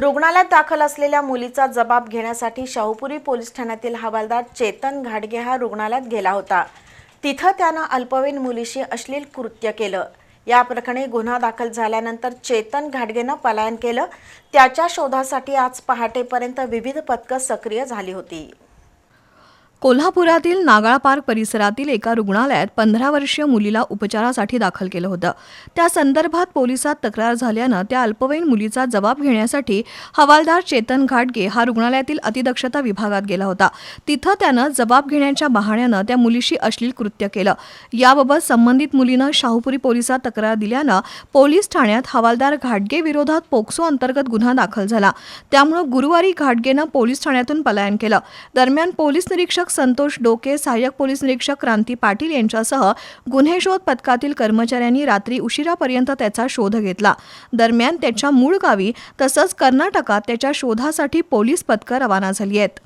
रुग्णालयात दाखल असलेल्या मुलीचा जबाब घेण्यासाठी शाहूपुरी पोलीस ठाण्यातील हवालदार चेतन घाडगे हा रुग्णालयात गेला होता. तिथं त्यानं अल्पवयीन मुलीशी अश्लील कृत्य केलं. या प्रकरणी गुन्हा दाखल झाल्यानंतर चेतन घाडगेनं पलायन केलं. त्याच्या शोधासाठी आज पहाटेपर्यंत विविध पथकं सक्रिय झाली होती. कोल्हापुरातील नागाळ पार्क परिसरातील एका रुग्णालयात पंधरा वर्षीय मुलीला उपचारासाठी दाखल केलं होतं. त्या संदर्भात पोलिसात तक्रार झाल्यानं त्या अल्पवयीन मुलीचा जबाब घेण्यासाठी हवालदार चेतन घाटगे हा रुग्णालयातील अतिदक्षता विभागात गेला होता. तिथं त्यानं जबाब घेण्याच्या बहाण्यानं त्या मुलीशी अश्लील कृत्य केलं. याबाबत संबंधित मुलीनं शाहूपुरी पोलिसात तक्रार दिल्यानं पोलीस ठाण्यात हवालदार घाटगे विरोधात पोक्सो अंतर्गत गुन्हा दाखल झाला. त्यामुळं गुरुवारी घाटगेनं पोलीस ठाण्यातून पलायन केलं. दरम्यान पोलीस निरीक्षक संतोष डोके सहाय्यक पोलीस निरीक्षक क्रांती पाटील यांच्यासह गुन्हे शोध पथकातील कर्मचाऱ्यांनी रात्री उशिरापर्यंत त्याचा शोध घेतला. दरम्यान त्याच्या मूळ गावी तसंच कर्नाटकात त्याच्या शोधासाठी पोलीस पथकं रवाना झाली आहेत.